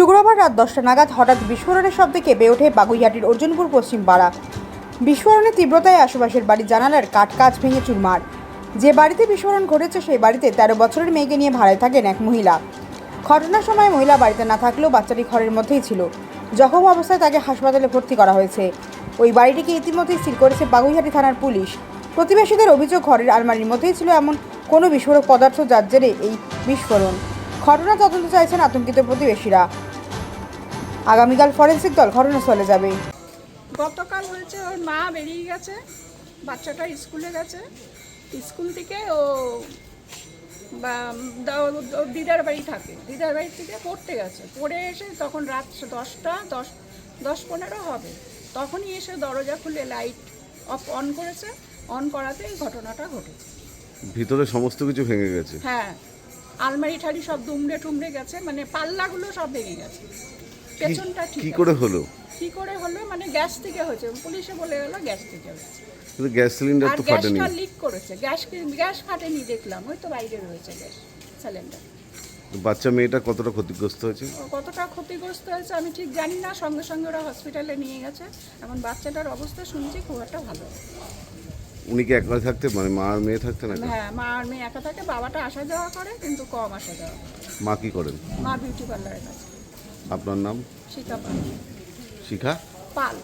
শুক্রবার রাত দশটা নাগাদ হঠাৎ বিস্ফোরণের শব্দে কেঁপে ওঠে বাগুইহাটির অর্জুনপুর পশ্চিম পাড়া। বিস্ফোরণের তীব্রতায় আশেপাশের বাড়ি জানালার কাঠ কাজ ভেঙে চুরমার। যে বাড়িতে বিস্ফোরণ ঘটেছে সেই বাড়িতে তেরো বছরের মেয়েকে নিয়ে ভাড়ায় থাকেন এক মহিলা। ঘটনার সময় মহিলা বাড়িতে না থাকলেও বাচ্চাটি ঘরের মধ্যেই ছিল। জখম অবস্থায় তাকে হাসপাতালে ভর্তি করা হয়েছে। ওই বাড়িটিকে ইতিমধ্যেই সিল করেছে বাগুইহাটি থানার পুলিশ। প্রতিবেশীদের অভিযোগ ঘরের আলমারির মধ্যেই ছিল এমন কোনো বিস্ফোরক পদার্থ যার জেরে এই বিস্ফোরণ। ঘটনা তদন্ত চাইছেন আতঙ্কিত প্রতিবেশীরা। আগামীকাল ফরেন্সিক দল ঘটনাস্থলে যাবে। গতকাল হয়েছে ওর মা বেরিয়ে গেছে বাচ্চাটা স্কুলে গেছে। স্কুল থেকে ও বা দা- ওর দিদার বাড়ি থাকে। দিদার বাড়ি থেকে পড়তে গেছে। পড়ে এসে তখন রাত দশটা দশ দশ পনেরো হবে। তখনই এসে দরজা খুলে লাইট অফ অন করেছে। অন করাতে এই ঘটনাটা ঘটেছে। ভিতরে সমস্ত কিছু ভেঙে গেছে? হ্যাঁ। আলমারি ঠাড়ি সব দুমড়ে টুমড়ে গেছে। মানে পাল্লাগুলো সব ভেঙে গেছে। পেছনটা ঠিক কি করে হলো? কি করে হলো? মানে গ্যাস থেকে হয়েছে। পুলিশে বলে গেল গ্যাস থেকে হয়েছে। কিন্তু গ্যাস সিলিন্ডার তো ফাটেনি। গ্যাসটা লিক করেছে। গ্যাস গ্যাস ফাটেনি দেখলাম। ওই তো বাইরে রয়েছে গ্যাস সিলিন্ডার বাচ্চা মেয়েটা কতটা ক্ষতিগ্রস্ত হয়েছে? কতটা ক্ষতিগ্রস্ত হয়েছে আমি ঠিক জানি না। সঙ্গে সঙ্গে ওরা হসপিটালে নিয়ে গেছে। এখন বাচ্চাটার অবস্থা শুনছি খুব একটা ভালো। উনি কি একলা থাকতে মানে মা আর মেয়ে থাকতে না হ্যাঁ মা আর মেয়ে একা থাকে। বাবাটা আসা যাওয়া করে কিন্তু কম আসা যাওয়া মা কি করেন? মা বিউটি পার্লারের কাছে। আপনার নাম? শিখা পাল। শিখা? পাল।